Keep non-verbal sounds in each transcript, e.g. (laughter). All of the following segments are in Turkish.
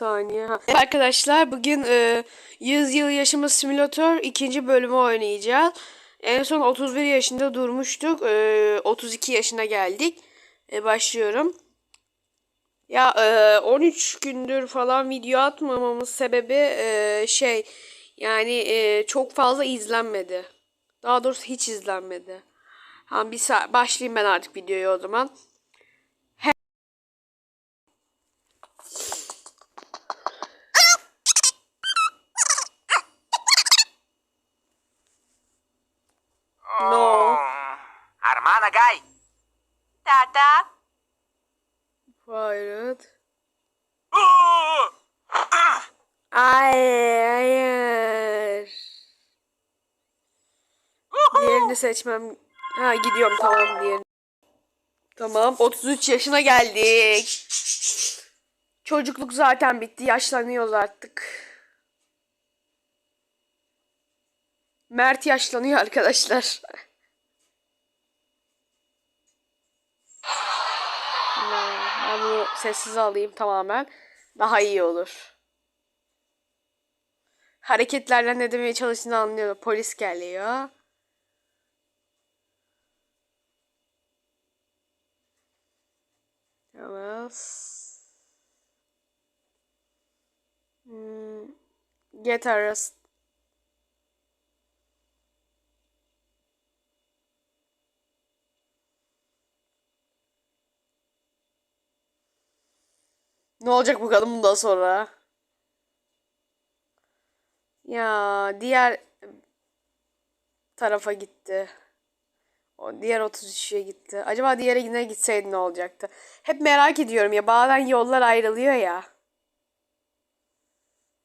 saniye. Ha. Arkadaşlar bugün e, 100 yıl yaşımız simülatör ikinci bölümü oynayacağız. En son 31 yaşında durmuştuk. E, 32 yaşına geldik. E, başlıyorum. Ya e, 13 gündür falan video atmamamız sebebi e, şey yani e, çok fazla izlenmedi. Daha doğrusu hiç izlenmedi. Ha, bir başlayayım ben artık videoya o zaman. No. Guy. Tata, Pirate. Uh! Hayır, hayır. Diğerini seçmem. Ha gidiyorum tamam diğerini. Tamam 33 yaşına geldik. Çocukluk zaten bitti. Yaşlanıyoruz artık. Mert yaşlanıyor arkadaşlar. Sessiz alayım tamamen. Daha iyi olur. Hareketlerden ne demeye çalıştığını anlıyorum. Polis geliyor. Evet. Hmm. Get arrest. Ne olacak bakalım bundan sonra? Ya diğer tarafa gitti. O diğer 33'e gitti. Acaba diğere yine gitseydi ne olacaktı? Hep merak ediyorum ya bazen yollar ayrılıyor ya.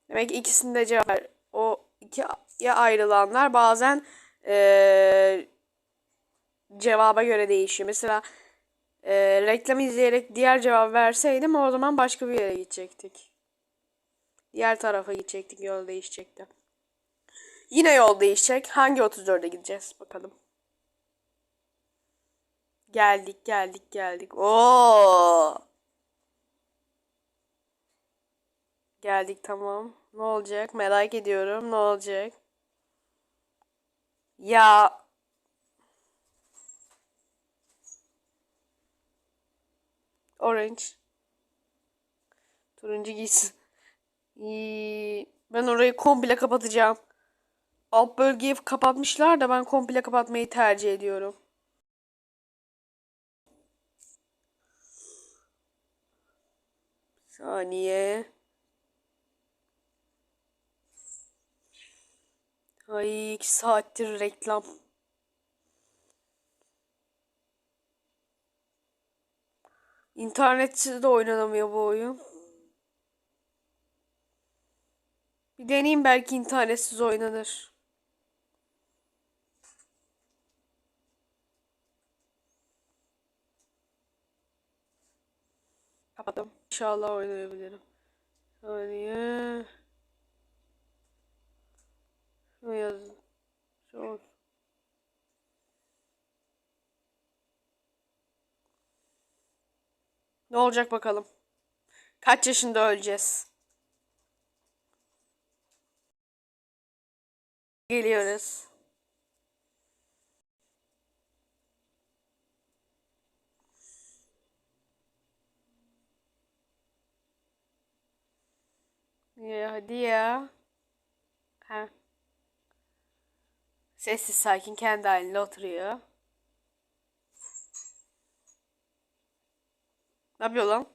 Demek ki ikisinde cevap ver. O iki ya ayrılanlar bazen eee, cevaba göre değişiyor. Mesela eee reklam izleyerek diğer cevap verseydim o zaman başka bir yere gidecektik. Diğer tarafa gidecektik. Yol değişecekti. Yine yol değişecek. Hangi 34'e gideceğiz bakalım. Geldik, geldik, geldik. Oo! Geldik tamam. Ne olacak? Merak ediyorum. Ne olacak? Ya Orange. Turuncu giysin. Ben orayı komple kapatacağım. Alt bölgeyi kapatmışlar da ben komple kapatmayı tercih ediyorum. Saniye. Ay iki saattir reklam. İnternetsiz de oynanamıyor bu oyun. Bir deneyeyim belki internetsiz oynanır. Kapattım. İnşallah oynayabilirim. Saniye. Şunu yazın. Şu Ne olacak bakalım. Kaç yaşında öleceğiz? Geliyoruz. Ya hadi ya. Ha. Sessiz sakin kendi halinde oturuyor. Ne yapıyor lan?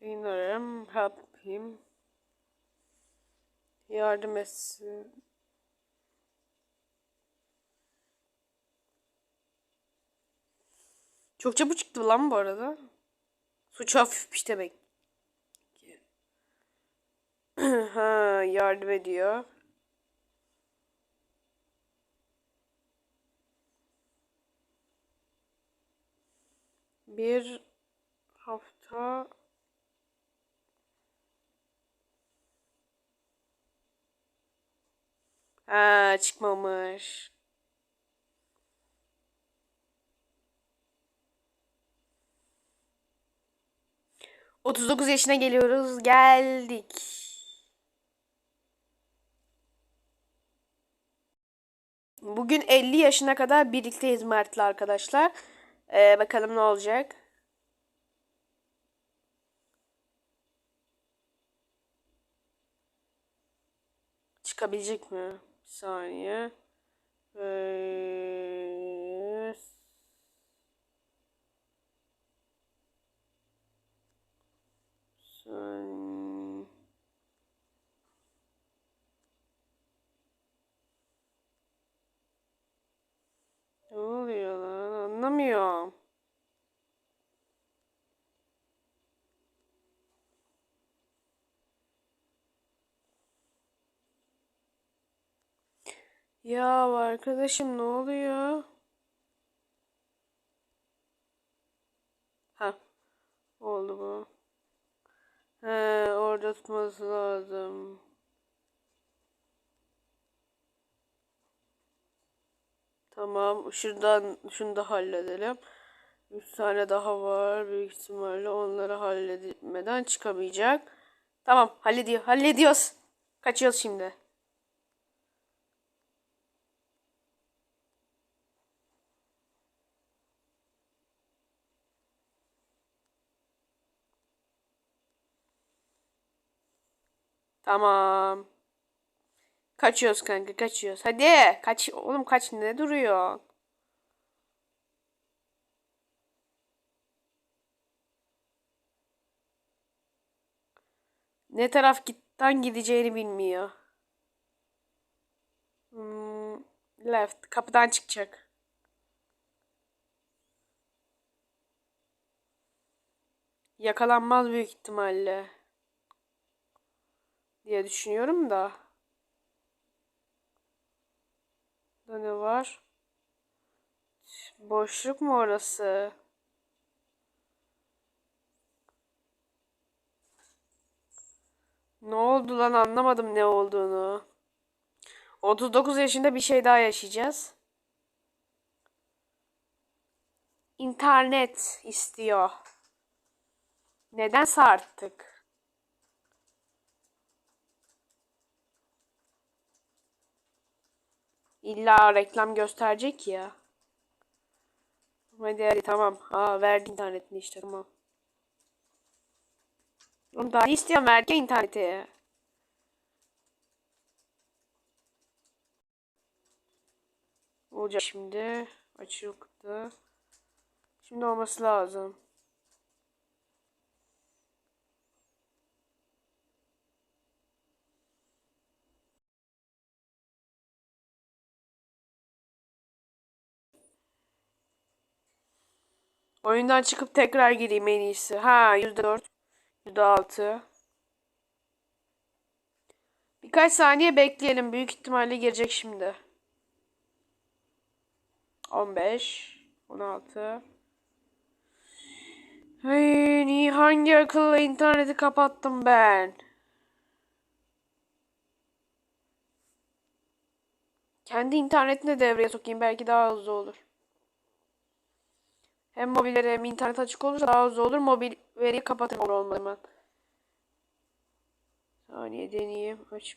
Ignore help him. Yardım etsin. Çok çabuk çıktı lan bu arada. Suç hafifmiş demek. (clears throat) ha, yardım ediyor. bir hafta Ha, çıkmamış. Otuz dokuz yaşına geliyoruz. Geldik. Bugün 50 yaşına kadar birlikteyiz Mert'le arkadaşlar. Ee, bakalım ne olacak. Çıkabilecek mi? Bir saniye. Ee, Sen... Ne oluyor lan? Anlamıyorum. Ya arkadaşım ne oluyor? Ha. Oldu bu. He, orada tutması lazım. Tamam, şuradan şunu da halledelim. Üç tane daha var. Büyük ihtimalle onları halletmeden çıkamayacak. Tamam, hallediyor. Hallediyoruz. Kaçıyoruz şimdi. Tamam. Kaçıyoruz kanka, kaçıyoruz. Hadi, kaç. Oğlum kaç ne duruyor? Ne taraf gitten gideceğini bilmiyor. Hmm, left. Kapıdan çıkacak. Yakalanmaz büyük ihtimalle. Diye düşünüyorum da. Burada ne var? Boşluk mu orası? Ne oldu lan anlamadım ne olduğunu. 39 yaşında bir şey daha yaşayacağız. İnternet istiyor. Nedense artık. İlla reklam gösterecek ya. Hadi hadi tamam. Aa verdi internetini işte tamam. Oğlum daha ne verdi interneti. Olacak şimdi. Açıldı. Şimdi olması lazım. Oyundan çıkıp tekrar gireyim en iyisi. Ha %4. %6. Birkaç saniye bekleyelim. Büyük ihtimalle girecek şimdi. 15. 16. Hey, niye hangi akıllı interneti kapattım ben? Kendi internetini devreye sokayım belki daha hızlı olur. Hem mobilleri hem internet açık olursa daha hızlı olur. Mobil veriyi kapatırım olur olmadı ben. Saniye deneyeyim. Aç.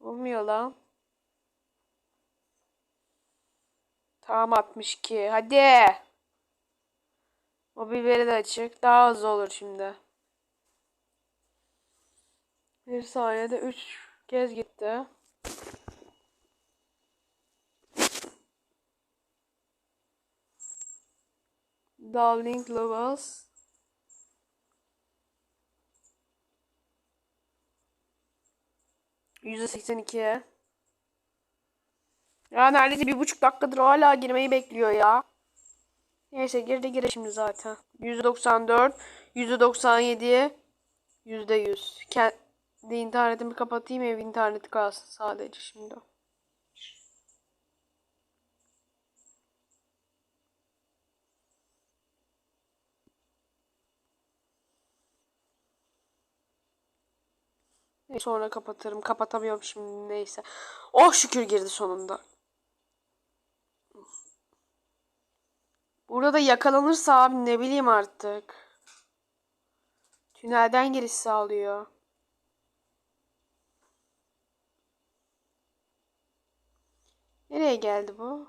Olmuyor lan. Tamam 62. Hadi. Mobil veri de açık. Daha hızlı olur şimdi. Bir saniyede 3 kez gitti. Yüzde seksen iki. Ya neredeyse bir buçuk dakikadır hala girmeyi bekliyor ya. Neyse girdi gire şimdi zaten. Yüzde doksan dört. Yüzde Kendi internetimi kapatayım ev interneti kalsın sadece şimdi. Sonra kapatırım. Kapatamıyorum şimdi neyse. Oh şükür girdi sonunda. Burada yakalanırsa abi ne bileyim artık. Tünelden giriş sağlıyor. Nereye geldi bu?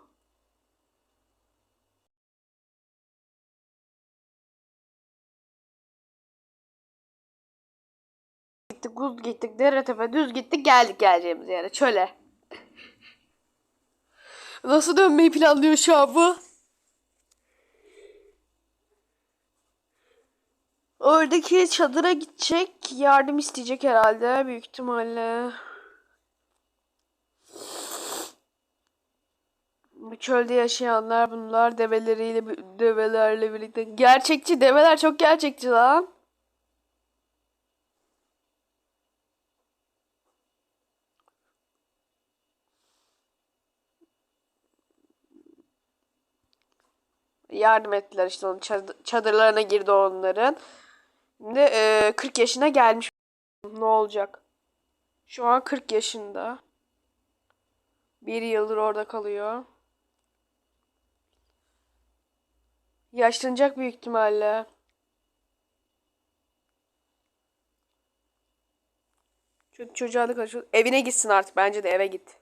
Gittik, uz gittik, dere tepe düz gittik, geldik geleceğimiz yere, çöle. Nasıl dönmeyi planlıyor şu an bu? Oradaki çadıra gidecek, yardım isteyecek herhalde büyük ihtimalle. Çölde yaşayanlar bunlar develeriyle develerle birlikte. Gerçekçi develer çok gerçekçi lan. Yardım ettiler işte onun çadı- çadırlarına girdi onların. Şimdi e, 40 yaşına gelmiş. Ne olacak? Şu an 40 yaşında. Bir yıldır orada kalıyor. Yaşlanacak büyük ihtimalle. Çocuk çocuğa da karşı evine gitsin artık bence de eve git.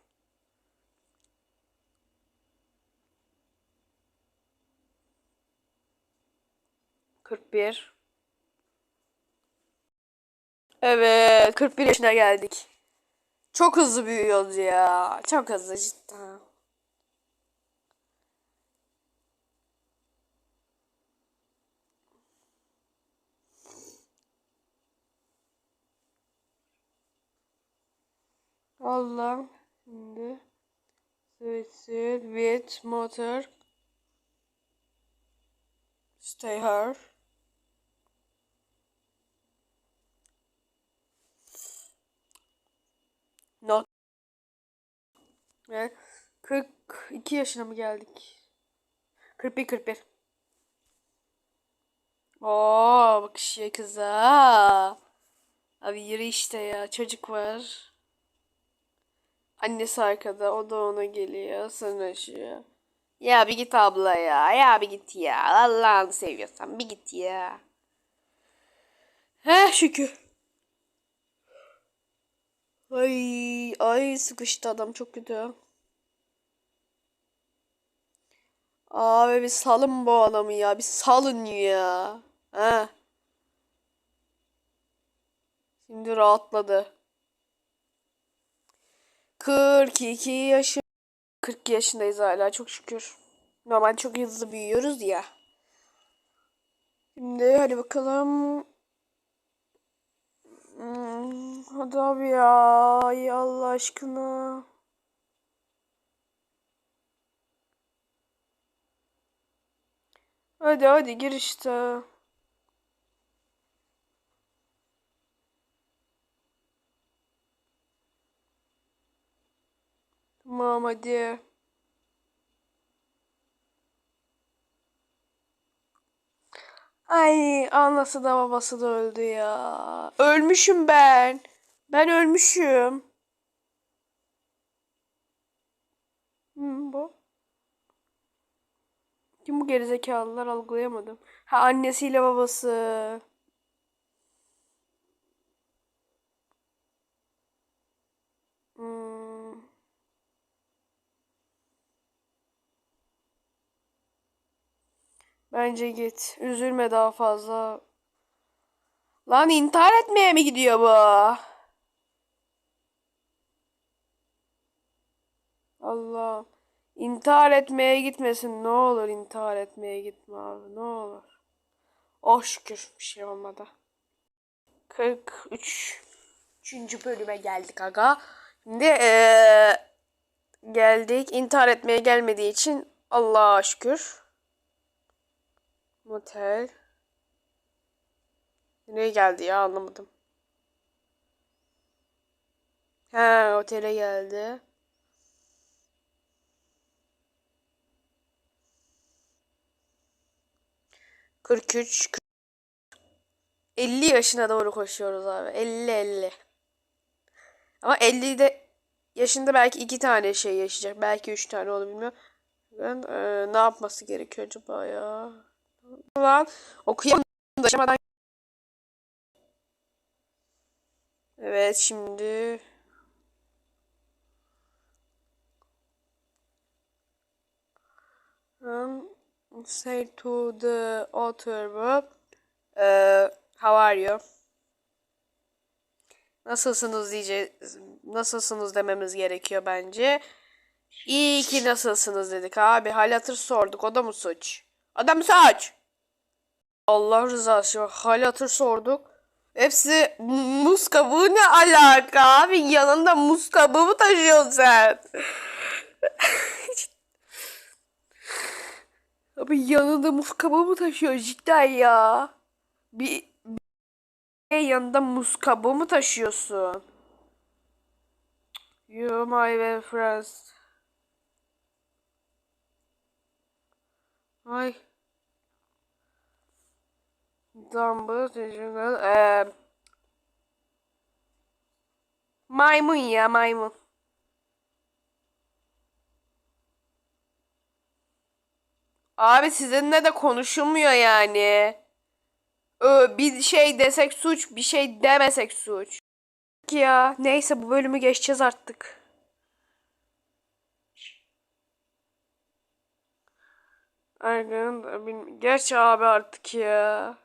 Kırk bir. Evet, 41 yaşına geldik. Çok hızlı büyüyoruz ya. Çok hızlı cidden. Allah şimdi switch with motor stay here. Not. Ve 42 yaşına mı geldik? 41 41. Oo bak şey kıza. Abi yürü işte ya çocuk var. Annesi arkada o da ona geliyor sanaşıyor. Ya bir git abla ya. Ya bir git ya. Allah'ını seviyorsan bir git ya. Heh şükür. Ay ay sıkıştı adam çok kötü. Abi bir salın bu adamı ya. Bir salın ya. Ha. Şimdi rahatladı. 42 yaşı 40 yaşındayız hala çok şükür. Normal çok hızlı büyüyoruz ya. Şimdi hadi bakalım. Hmm, hadi abi ya. Ay Allah aşkına. Hadi hadi gir işte. Tamam hadi. Ay anası da babası da öldü ya. Ölmüşüm ben. Ben ölmüşüm. Hı, bu. Kim bu gerizekalılar algılayamadım. Ha annesiyle babası. Hmm. Bence git. Üzülme daha fazla. Lan intihar etmeye mi gidiyor bu? Allah. İntihar etmeye gitmesin. Ne olur intihar etmeye gitme abi. Ne olur. Oh şükür bir şey olmadı. 43. Üçüncü bölüme geldik aga. Şimdi eee, geldik. İntihar etmeye gelmediği için Allah'a şükür. Motel. Nereye geldi ya anlamadım. He otele geldi. Kırk üç, 50 yaşına doğru koşuyoruz abi. 50 50. Ama 50'de yaşında belki iki tane şey yaşayacak. Belki üç tane olur bilmiyorum. Ben e, ne yapması gerekiyor acaba ya? Lan okuyamadım da aşamadan. Evet şimdi um, say to the author uh, how are you? Nasılsınız diyeceğiz. Nasılsınız dememiz gerekiyor bence. İyi ki nasılsınız dedik abi. Hal hatır sorduk. O da mı suç? O da mı suç? Allah rızası için hal hatır sorduk. Hepsi muz kabuğu ne alaka abi? Yanında muz kabuğu mu taşıyorsun sen? (laughs) abi yanında muz kabuğu mu taşıyor cidden ya? Bir, bir yanında muz kabuğu mu taşıyorsun? You my well friends. Ay. Dumbbell, Jungle, eee maymun ya maymun. Abi sizinle de konuşulmuyor yani. Ö, bir şey desek suç, bir şey demesek suç. Ya neyse bu bölümü geçeceğiz artık. Aynen. Geç abi artık ya.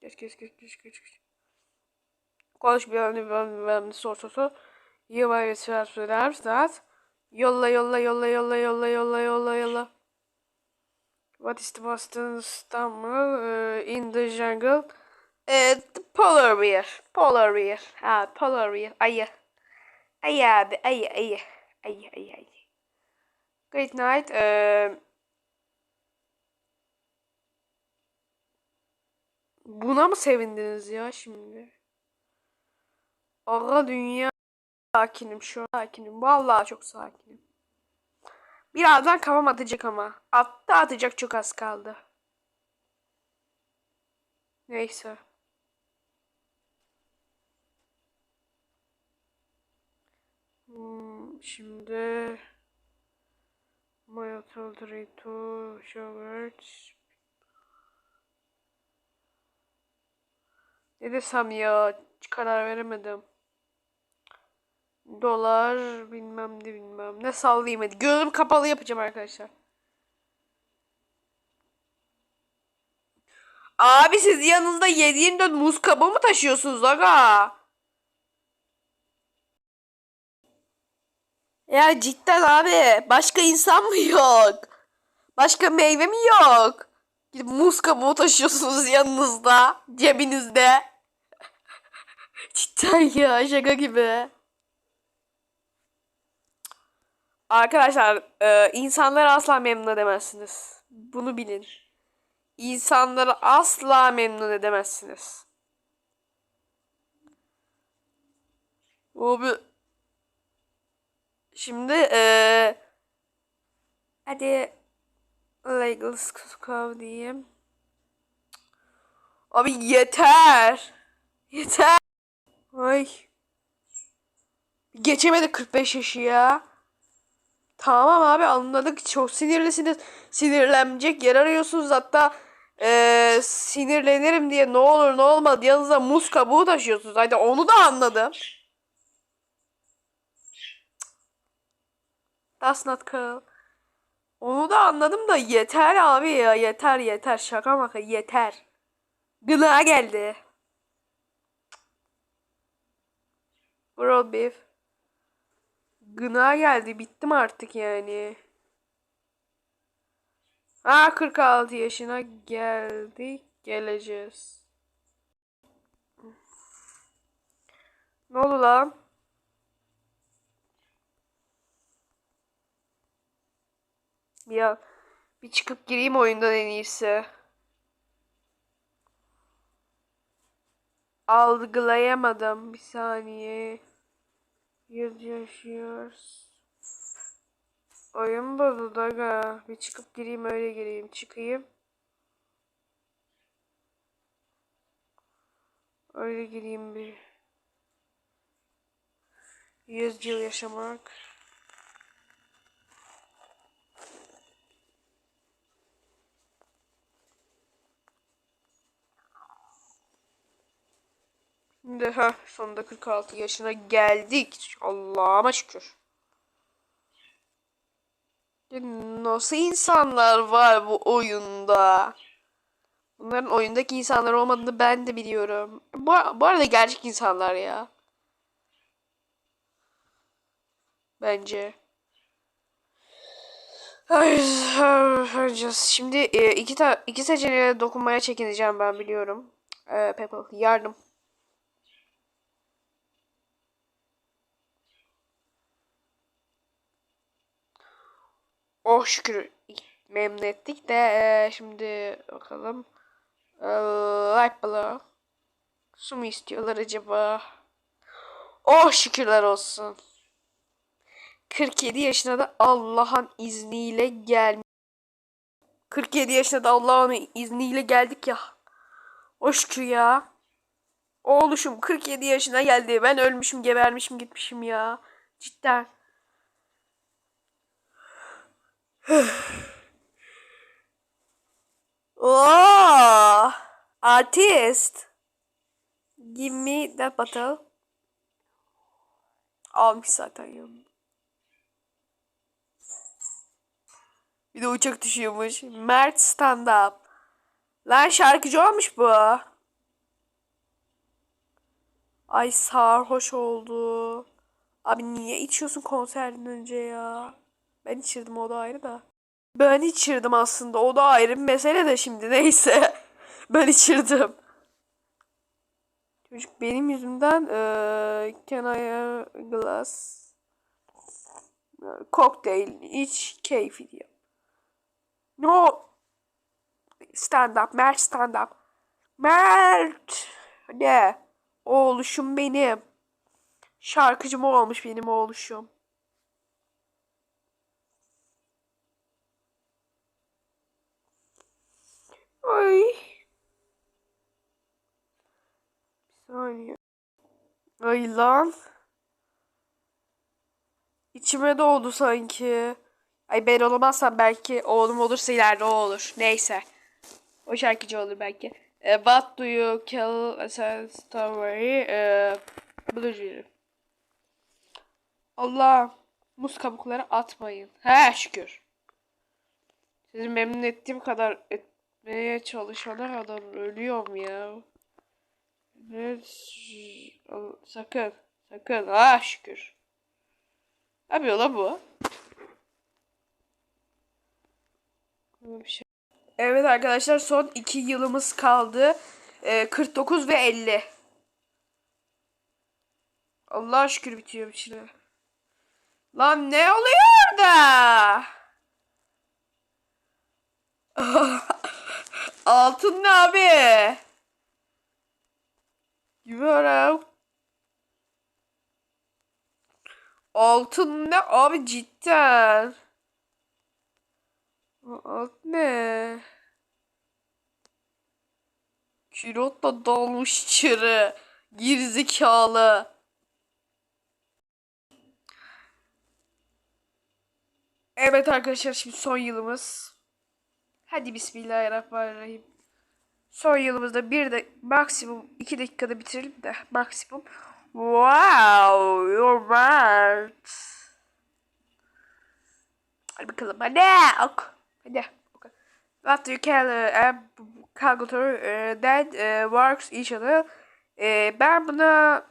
Geç geç geç geç geç. geç. Konuş bir anda bir anda sor sor sor. Yıla ve söyler saat. Yolla yolla yolla yolla yolla yolla yolla yolla. What is the most animal uh, in the jungle? Uh, polar bear. Polar bear. Ha polar bear. Ayı. Ayı abi ayı ayı. Ayı ayı ayı. Great night. Ee, buna mı sevindiniz ya şimdi? Aga dünya sakinim şu an sakinim. Vallahi çok sakinim. Birazdan kafam atacak ama. Attı atacak çok az kaldı. Neyse. Hmm, şimdi My authority to Ne desem ya hiç karar veremedim. Dolar bilmem ne bilmem ne sallayayım hadi. Gözüm kapalı yapacağım arkadaşlar. Abi siz yanınızda 7-24 muz kabuğu mu taşıyorsunuz aga? Ya cidden abi başka insan mı yok? Başka meyve mi yok? Gidip muz kabuğu taşıyorsunuz yanınızda, cebinizde. (laughs) cidden ya şaka gibi. Arkadaşlar e, insanları asla memnun edemezsiniz. Bunu bilin. İnsanları asla memnun edemezsiniz. Abi Şimdi eee hadi legal scope diyeyim. Abi yeter. Yeter. Ay. Geçemedi 45 yaşı ya. Tamam abi anladık. Çok sinirlisiniz. Sinirlenecek yer arıyorsunuz. Hatta eee, sinirlenirim diye ne olur ne olmaz yanınıza muz kabuğu taşıyorsunuz. Hadi onu da anladım. That's not cool. Onu da anladım da yeter abi ya yeter yeter şaka maka yeter. Gına geldi. Bro beef. Gına geldi bittim artık yani. Ha 46 yaşına geldik geleceğiz. Ne oldu lan? Ya bir çıkıp gireyim oyundan en iyisi. Algılayamadım bir saniye. Yüz yaşıyoruz. Oyun bozuldu aga. Bir çıkıp gireyim öyle gireyim. Çıkayım. Öyle gireyim bir. Yüz yıl yaşamak. Şimdi ha sonunda 46 yaşına geldik. Allah'ıma şükür. Nasıl insanlar var bu oyunda? Bunların oyundaki insanlar olmadığını ben de biliyorum. Bu, bu arada gerçek insanlar ya. Bence. Şimdi e, iki, ta iki seçeneğe dokunmaya çekineceğim ben biliyorum. E, Peppa yardım. Oh şükür memnun ettik de e, şimdi bakalım. E, light blue. Su mu istiyorlar acaba? Oh şükürler olsun. 47 yaşına da Allah'ın izniyle gel. 47 yaşına da Allah'ın izniyle geldik ya. O şükür ya. Oğluşum 47 yaşına geldi. Ben ölmüşüm, gebermişim, gitmişim ya. Cidden. (sighs) Oh, artist. Give me that bottle. Almış zaten yanına. Bir de uçak düşüyormuş. Mert stand up. Lan şarkıcı olmuş bu. Ay sarhoş oldu. Abi niye içiyorsun konserden önce ya? Ben içirdim o da ayrı da. Ben içirdim aslında o da ayrı bir mesele de şimdi neyse. (laughs) ben içirdim. Çocuk benim yüzümden eee can I glass kokteyl iç keyfi diyor. No stand up Mert stand up. Mert ne? Oğluşum benim. Şarkıcım olmuş benim oğluşum. Ay. Bir saniye. Ay lan. İçime doğdu sanki. Ay ben olamazsam belki oğlum olursa ileride o olur. Neyse. O şarkıcı olur belki. E, what do you kill a story? E. Allah. Muz kabukları atmayın. He şükür. Sizi memnun ettiğim kadar etmeye çalışana kadar ölüyorum ya. Evet. Sakın. Sakın. Ha şükür. Ne yapıyor lan bu? Şey. Evet arkadaşlar son iki yılımız kaldı. Ee, 49 ve 50. Allah şükür bitiyor bir şeyler. Lan ne oluyor da? Altın ne abi? Yuvarlak. Altın ne abi cidden? Alt ne? Külotla dalmış içeri. Gerizekalı. Evet arkadaşlar şimdi son yılımız. Hadi bismillahirrahmanirrahim. Son yılımızda bir de maksimum iki dakikada bitirelim de maksimum. Wow, you're right. Hadi bakalım hadi ok. Hadi. ok. What you call a calculator uh, that uh, works each other? Uh, ben buna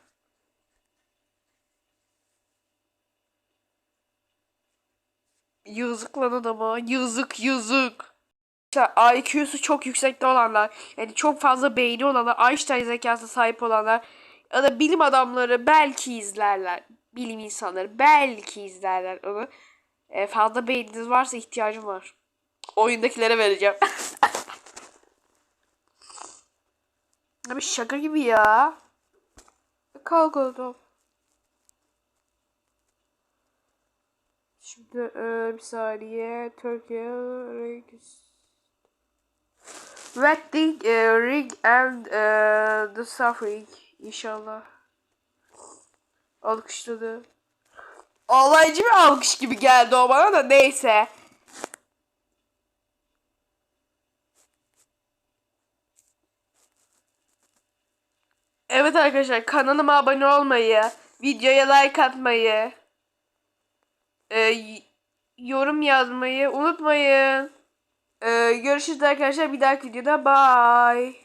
Yazık lan adama. Yazık yazık. IQ'su çok yüksekte olanlar, yani çok fazla beyni olanlar, Einstein zekasına sahip olanlar ya da bilim adamları belki izlerler. Bilim insanları belki izlerler onu. E, fazla beyniniz varsa ihtiyacım var. Oyundakilere vereceğim. (laughs) Abi şaka gibi ya. Kalk oğlum. Şimdi e, bir saniye. Türkiye Wetting e, ring and e, the suffering inşallah. Alkışladı. Olaycı bir alkış gibi geldi o bana da neyse. Evet arkadaşlar kanalıma abone olmayı, videoya like atmayı, e, yorum yazmayı unutmayın. E, görüşürüz arkadaşlar bir dahaki videoda. Bye.